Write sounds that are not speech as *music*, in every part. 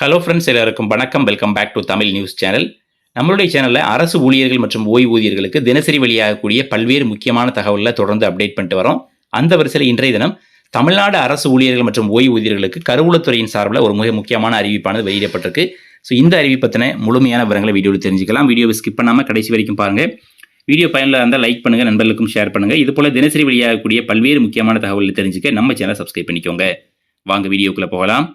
Hello friends எல்லாருக்கும் வணக்கம். Welcome back to Tamil news channel நம்மளுடைய சேனலில் அரசு ஊழியர்கள் மற்றும் ஓய்வூதியர்களுக்கு தினசரி வெளியாகக்கூடிய பல்வேறு முக்கியமான தகவலில் தொடர்ந்து அப்டேட் பண்ணிட்டு வரோம். அந்த வரிசையில் இன்றைய தினம் தமிழ்நாடு அரசு ஊழியர்கள் மற்றும் ஓய்வூதியர்களுக்கு கருவூலத்துறையின் சார்பில் ஒரு மிக முக்கியமான அறிவிப்பானது வெளியிடப்பட்டிருக்கு. ஸோ இந்த அறிவிப்பத்தின முழுமையான விவரங்களை வீடியோவில் தெரிஞ்சுக்கலாம். வீடியோவை ஸ்கிப் பண்ணாமல் கடைசி வரைக்கும் பாருங்கள் வீடியோ பயனில் இருந்தால் லைக் பண்ணுங்கள் நண்பர்களுக்கும் ஷேர் பண்ணுங்கள் இது போல் தினசரி வெளியாகக்கூடிய பல்வேறு முக்கியமான தகவல்களை தெரிஞ்சுக்க நம்ம சேனலை சப்ஸ்கிரைப் பண்ணிக்கோங்க. வாங்க வீடியோக்குள்ளே போகலாம்.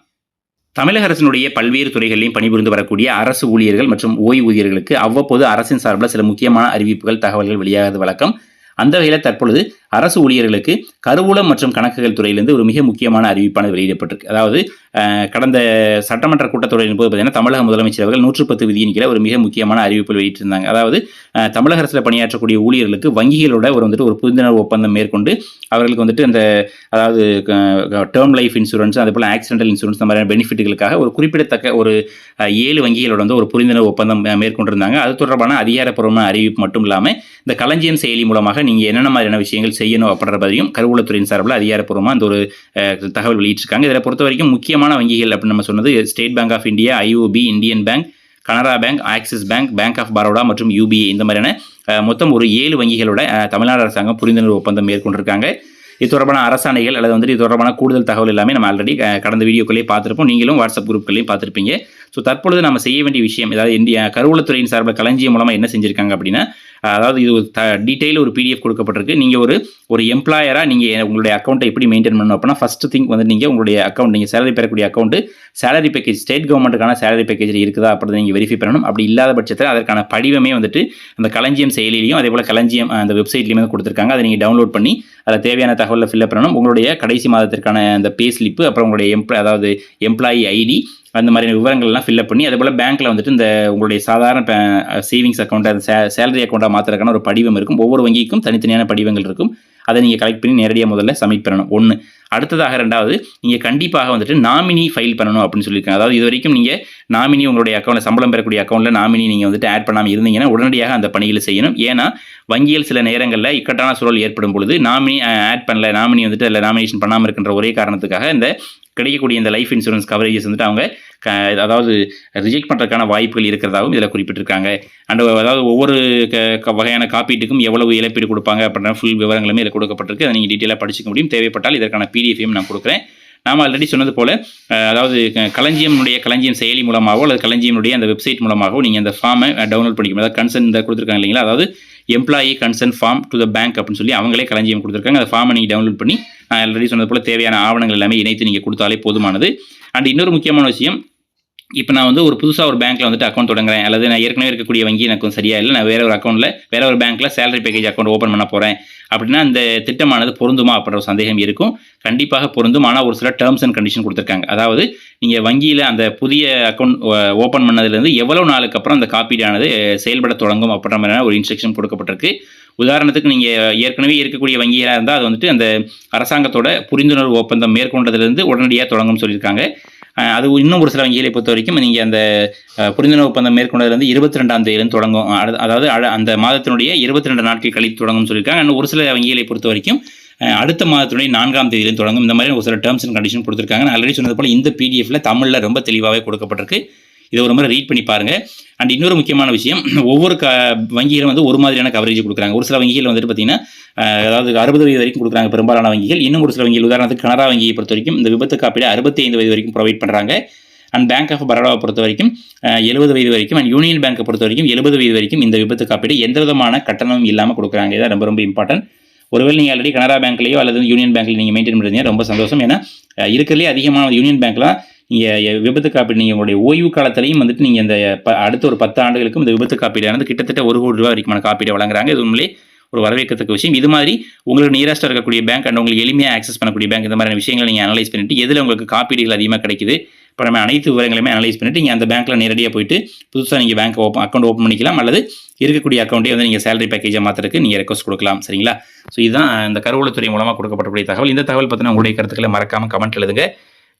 தமிழக அரசினுடைய பல்வேறு துறைகளிலும் பணிபுரிந்து வரக்கூடிய அரசு ஊழியர்கள் மற்றும் ஓய்வூதியர்களுக்கு அவ்வப்போது அரசின் சார்பில் சில முக்கியமான அறிவிப்புகள் தகவல்கள் வெளியாகிறது வழக்கம். அந்த வகையில் தற்பொழுது அரசு ஊழியர்களுக்கு கருவூலம் மற்றும் கணக்குகள் துறையிலிருந்து ஒரு மிக முக்கியமான அறிவிப்பானது வெளியிடப்பட்டிருக்கு. அதாவது கடந்த சட்டமன்ற கூட்டத்தொடரின் போது பார்த்தீங்கன்னா தமிழக முதலமைச்சர் அவர்கள் நூற்று பத்து விதியின் கீழே ஒரு மிக முக்கியமான அறிவிப்பு வெளியிட்டிருந்தாங்க. அதாவது தமிழக அரசில் பணியாற்றக்கூடிய ஊழியர்களுக்கு வங்கிகளோட ஒரு வந்துட்டு ஒரு புரிந்துணர்வு ஒப்பந்தம் மேற்கொண்டு அவர்களுக்கு வந்துட்டு அந்த அதாவது டேர்ம் லைஃப் இன்சூரன்ஸ் அதே போல் ஆக்சிடென்டல் இன்சூரன்ஸ் அந்த மாதிரியான பெனிஃபிட்டுகளுக்காக ஒரு குறிப்பிடத்தக்க ஒரு ஏழு வங்கிகளோட வந்து ஒரு புரிந்துணர்வு ஒப்பந்தம் மேற்கொண்டிருந்தாங்க. அது தொடர்பான அதிகாரப்பூர்வமான அறிவிப்பு மட்டும் இல்லாமல் இந்த களஞ்சியம் செயலி மூலமாக நீங்கள் என்னென்ன மாதிரியான விஷயங்கள் செய்யணும் அப்படின்ற அப்படின்றதையும் கருவூலத்துறையின் சார்பில் அதிகாரப்பூர்வமாக அந்த ஒரு தகவல் வெளியிட்டிருக்காங்க. இதில் பொறுத்த வரைக்கும் முக்கியமான வங்கிகள் அப்படின்னு நம்ம சொன்னது State Bank of India IOB Indian Bank Canara bank Axis bank bank of Baroda மற்றும் யூபிஏ இந்த மாதிரியான மொத்தம் ஒரு ஏழு வங்கிகளோட தமிழ்நாடு அரசாங்கம் புரிந்துணர்வு ஒப்பந்தம் மேற்கொண்டிருக்காங்க. இது தொடர்பான அரசாணைகள் அல்லது வந்துட்டு இது தொடர்பான கூடுதல் தகவல் எல்லாமே நம்ம ஆல்ரெடி கடந்த வீடியோக்களே பார்த்துருப்போம். நீங்களும் வாட்ஸ்அப் குரூப்களையும் பார்த்துருப்பீங்க. ஸோ தற்பொழுது நம்ம செய்ய வேண்டிய விஷயம் அதாவது இந்தியா கருவூலத்துறையின் சார்பில் களஞ்சியம் மூலமாக என்ன செஞ்சுருக்காங்க அப்படின்னா அதாவது இது ஒரு த டீட்டெயில் ஒரு பிடிஎஃப் கொடுக்கப்பட்டிருக்கு. நீங்கள் ஒரு ஒரு எம்ப்ளாயராக நீங்கள் உங்களுடைய அக்கௌண்ட்டை எப்படி மெயின்டைன் பண்ணணும் அப்படின்னா ஃபஸ்ட்டு திங்க் வந்து நீங்கள் உங்களுடைய அக்கௌண்ட் நீங்கள் சேலரி பெறக்கூடிய அக்கௌண்ட்டு சேலரி பேக்கேஜ் ஸ்டேட் கவர்மெண்ட்டுக்கான சேலரி பேக்கேஜ் இருக்குதா அப்படின்னு நீங்கள் வெரிஃபை பண்ணணும். அப்படி இல்லாத பட்சத்தில் அதற்கான படிவமே வந்துட்டு அந்த களஞ்சியம் செயலிலையும் அதே போல் களஞ்சியம் அந்த வெப்சைட்லையுமே கொடுத்துருக்காங்க. அதை நீங்கள் டவுன்லோட் பண்ணி அதில் தேவையான தகவலை ஃபில்அப் பண்ணணும். உங்களுடைய கடைசி மாதத்திற்கான அந்த பே ஸ்லிப்பு அப்புறம் உங்களுடைய எம்ப்ளா அதாவது எம்ப்ளாயி ஐடி அந்த மாதிரியான விவரங்கள்லாம் ஃபில்அப் பண்ணி அதே போல் பேங்க்கில் வந்துட்டு இந்த உங்களுடைய சாதாரண சேவிங்ஸ் அக்கௌண்ட் அந்த சே சேலரி அக்கௌண்ட்டாக மாற்றுறதுக்கான ஒரு படிவம் இருக்கும். ஒவ்வொரு வங்கிக்கும் தனித்தனியான படிவங்கள் இருக்கும். அதை நீங்கள் கலெக்ட் பண்ணி நேரடியாக முதல்ல சப்மிட் பண்ணணும். ஒன்று அடுத்ததாக ரெண்டாவது நீங்கள் கண்டிப்பாக வந்துட்டு நாமினி ஃபைல் பண்ணணும் அப்படின்னு சொல்லியிருக்காங்க. அதாவது இது வரைக்கும் நீங்கள் நாமினி உங்களுடைய அக்கௌண்ட்டில் சம்பளம் பெறக்கூடிய அக்கௌண்ட்டில் நாமினி நீங்கள் வந்துட்டு ஆட் பண்ணாமல் இருந்தீங்கன்னா உடனடியாக அந்த பணிகளை செய்யணும். ஏன்னா வங்கியில் சில நேரங்களில் இக்கட்டான சூழல் ஏற்படும் பொழுது நாமினி ஆட் பண்ணல நாமினி வந்துட்டு அதில் நாமினேஷன் பண்ணாமல் இருக்கின்ற ஒரே காரணத்துக்காக இந்த கிடைக்கக்கூடிய இந்த லைஃப் இன்சூரன்ஸ் கவரேஜஸ் வந்துட்டு அவங்க க அதாவது ரிஜெக்ட் பண்ணுறதுக்கான வாய்ப்புகள் இருக்கிறதாகவும் இதில் குறிப்பிட்டிருக்காங்க. அண்ட் அதாவது ஒவ்வொரு க க- வகையான காப்பீட்டுக்கும் எவ்வளவு இழப்பீடு கொடுப்பாங்க அப்படின்ற ஃபுல் விவரங்களுமே இதில் கொடுக்கப்பட்டிருக்கு. அதை நீங்கள் டீட்டெயிலாக படிச்சுக்க முடியும். தேவைப்பட்டால் இதற்கான பிடிஎஃபையும் நான் கொடுக்குறேன். நாம் ஆல்ரெடி சொன்னது போல் அதாவது க- களஞ்சியமுடைய களஞ்சியம் செயலி மூலமாகவோ அல்லது களஞ்சியமுடைய அந்த வெப்சைட் மூலமாகவோ நீங்கள் அந்த ஃபார்மை டவுன்லோட் பண்ணிக்கணும் அதாவது கன்சர்ன் இந்த கொடுத்துருக்காங்க இல்லைங்களா? அதாவது employee concern form to the bank அப்படின்னு சொல்லி அவங்களே களஞ்சியம் கொடுத்துருக்காங்க. அந்த ஃபார்மை நீங்கள் டவுன்லோட் பண்ணி நான் ஆல்ரெடி சொன்னது போல் தேவையான ஆவணங்கள் எல்லாமே இணைத்து நீங்கள் கொடுத்தாலே போதுமானது. அண்ட் இன்னொரு முக்கியமான விஷயம் இப்போ நான் வந்து ஒரு புதுசாக ஒரு பேங்க்கில் வந்துட்டு அக்கௌண்ட் தொடங்குறேன். அல்லது நான் ஏற்கனவே இருக்கக்கூடிய வங்கி எனக்கு சரியாக சரியா இல்லை நான் வேற ஒரு அக்கௌண்ட்டில் வேற ஒரு பேங்க்கில் சேலரி பேக்கேஜ் அக்கௌண்ட் ஓப்பன் பண்ண போகிறேன் அப்படின்னா அந்த திட்டமானது பொருந்துமா அப்படின்ற ஒரு சந்தேகம் இருக்கும். கண்டிப்பாக பொருந்தும். ஆனால் ஒரு சில டேர்ம்ஸ் அண்ட் கண்டிஷன் கொடுத்துருக்காங்க. அதாவது நீங்கள் வங்கியில் அந்த புதிய அக்கௌண்ட் ஓப்பன் பண்ணதுலேருந்து எவ்வளோ நாளுக்கு அப்புறம் அந்த காப்பீடானது செயல்பட தொடங்கும் அப்படின்ற மாதிரியான ஒரு இன்ஸ்ட்ரக்ஷன் கொடுக்கப்பட்டிருக்கு. உதாரணத்துக்கு நீங்கள் ஏற்கனவே இருக்கக்கூடிய வங்கியாக இருந்தால் அது வந்துட்டு அந்த அரசாங்கத்தோட புரிந்துணர்வு ஒப்பந்தம் மேற்கொண்டதுலேருந்து உடனடியாக தொடங்கும் சொல்லியிருக்காங்க. அது இன்னும் ஒரு சில வங்கிகளை பொறுத்த வரைக்கும் நீங்கள் அந்த புரிந்துணர்வு ஒப்பந்தம் மேற்கொண்டதுலேருந்து இருபத்தி ரெண்டாம் தேதியிலிருந்து தொடங்கும் அதாவது அந்த மாதத்தினுடைய இருபத்தி ரெண்டு நாட்கள் கழித்து தொடங்கும்னு சொல்லியிருக்காங்க. இன்னும் ஒரு சில வங்கிகளை பொறுத்த வரைக்கும் அடுத்த மாதத்துடைய நான்காம் தேதியிலிருந்து தொடங்கும். இந்த மாதிரி ஒரு சில டேர்ம்ஸ் அண்ட் கண்டிஷன் கொடுத்துருக்காங்க. நான் ஆல்ரெடி சொன்னது போல் இந்த பிடிஎஃப்ல தமிழில் ரொம்ப தெளிவாகவே கொடுக்கப்பட்டிருக்கு. இதை ஒரு முறை ரீட் பண்ணி பாருங்க. அண்ட் இன்னொரு முக்கியமான விஷயம் *clears throat* ஒவ்வொரு க வங்கிகளும் வந்து ஒரு மாதிரியான கவரேஜ் கொடுக்குறாங்க. ஒரு சில வங்கிகள் வந்துட்டு பார்த்தீங்கன்னா அதாவது அறுபது வயது வரைக்கும் கொடுக்குறாங்க பெரும்பாலான வங்கிகள். இன்னும் ஒரு சில வங்கிகள் உதாரணத்துக்கு கனரா வங்கியை பொறுத்த வரைக்கும் இந்த விபத்து காப்பீடு அறுபத்தி ஐந்து வயது வரைக்கும் ப்ரொவைட் பண்ணுறாங்க அண்ட் பேங்க் ஆஃப் பரோடாவை பொறுத்த வரைக்கும் எழுபது வயது வரைக்கும் அண்ட் யூனியன் பேங்கை பொறுத்த வரைக்கும் எழுபது வயது வரைக்கும் இந்த விபத்து காப்பீடு எந்த விதமான கட்டணமும் இல்லாமல் கொடுக்குறாங்க. இதான் ரொம்ப ரொம்ப இம்பார்ட்டன்ட் ஒருவேளை நீங்கள் ஆல்ரெடி கனரா பேங்க்லேயோ அல்லது யூனியன் பேங்க்ல நீங்கள் மெயின்டைன் பண்ணுறீங்க ரொம்ப சந்தோஷம். ஏன்னா இருக்கிறதுலே அதிகமான யூனியன் பேங்க்லாம் நீங்கள் விபத்து காப்பீடு நீங்கள் உங்களுடைய ஓய்வு காலத்திலையும் வந்துட்டு நீங்கள் இந்த ப- அடுத்த ஒரு பத்து ஆண்டுகளுக்கும் இந்த விபத்து காப்பீடானது கிட்டத்தட்ட ஒரு கோடி ரூபா வரைக்குமான காப்பீடு வழங்குறாங்க. இது உண்மையிலே ஒரு வரவேற்கத்தக்க விஷயம். இது மாதிரி உங்களுக்கு நியரஸ்ட்டாக இருக்கக்கூடிய பேங்க் அண்ட் உங்களுக்கு எளிமையாக ஆக்சஸ் பண்ணக்கூடிய பேங்க் இந்த மாதிரியான விஷயங்களை நீங்கள் அனலைஸ் பண்ணிட்டு எதில் உங்களுக்கு காப்பீடுகள் அதிகமாக கிடைக்குது இப்போ நம்ம அனைத்து விவரங்களையுமே அனலைஸ் பண்ணிட்டு நீங்கள் அந்த பேங்க்கில் நேரடியாக போயிட்டு புதுசாக நீங்கள் பேங்க் ஓப்பன் அக்கௌண்ட் ஓப்பன் பண்ணிக்கலாம். அல்லது இருக்கக்கூடிய அக்கௌண்ட்டே வந்து நீங்கள் சேலரி பேக்கேஜை மாற்றுறதுக்கு நீங்கள் ரெக்வஸ்ட் கொடுக்கலாம். சரிங்களா? ஸோ இதுதான் இந்த கருவூலத்துறை மூலமாக கொடுக்கப்படக்கூடிய தகவல். இந்த தகவல் பார்த்தீங்கன்னா உங்களுடைய கருத்துக்களை மறக்காமல் கமெண்ட் எழுதுங்க.